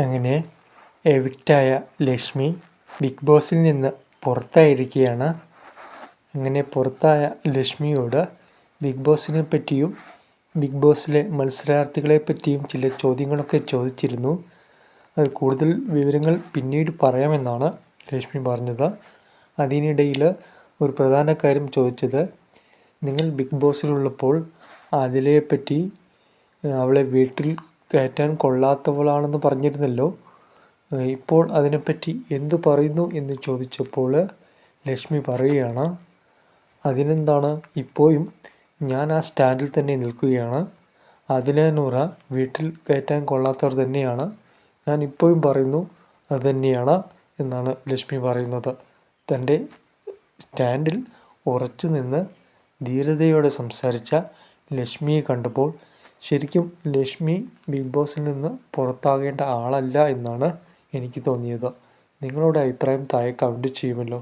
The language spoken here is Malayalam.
അങ്ങനെ എവിക്റ്റായ ലക്ഷ്മി ബിഗ് ബോസിൽ നിന്ന് പുറത്തായിരിക്കുകയാണ്. അങ്ങനെ പുറത്തായ ലക്ഷ്മിയോട് ബിഗ് ബോസിനെ പറ്റിയും ബിഗ് ബോസിലെ മത്സരാർത്ഥികളെ പറ്റിയും ചില ചോദ്യങ്ങളൊക്കെ ചോദിച്ചിരുന്നു. അത് കൂടുതൽ വിവരങ്ങൾ പിന്നീട് പറയാമെന്നാണ് ലക്ഷ്മി പറഞ്ഞത്. അതിനിടയിൽ ഒരു പ്രധാന കാര്യം ചോദിച്ചത് നിങ്ങൾ ബിഗ് ബോസിലുള്ളപ്പോൾ അതിലെപ്പറ്റി അവളെ വീട്ടിൽ കയറ്റാൻ കൊള്ളാത്തവളാണെന്ന് പറഞ്ഞിരുന്നല്ലോ. ഇപ്പോൾ അതിനെപ്പറ്റി എന്തു പറയുന്നു എന്ന് ചോദിച്ചപ്പോൾ ലക്ഷ്മി പറയുകയാണ് അതിനെന്താണ്? ഇപ്പോഴും ഞാൻ ആ സ്റ്റാൻഡിൽ തന്നെ നിൽക്കുകയാണ്. അതിലെ നൂറ വീട്ടിൽ കയറ്റാൻ കൊള്ളാത്തവർ തന്നെയാണ്. ഞാൻ ഇപ്പോഴും പറയുന്നു അത് തന്നെയാണ് എന്നാണ് ലക്ഷ്മി പറയുന്നത്. തന്റെ സ്റ്റാൻഡിൽ ഉറച്ചു നിന്ന് ധീരതയോടെ സംസാരിച്ച ലക്ഷ്മിയെ കണ്ടപ്പോൾ ശരിക്കും ലക്ഷ്മി ബിഗ് ബോസിൽ നിന്ന് പുറത്താകേണ്ട ആളല്ല എന്നാണ് എനിക്ക് തോന്നിയത്. നിങ്ങളുടെ അഭിപ്രായം താഴെ കമന്റ് ചെയ്യുമല്ലോ.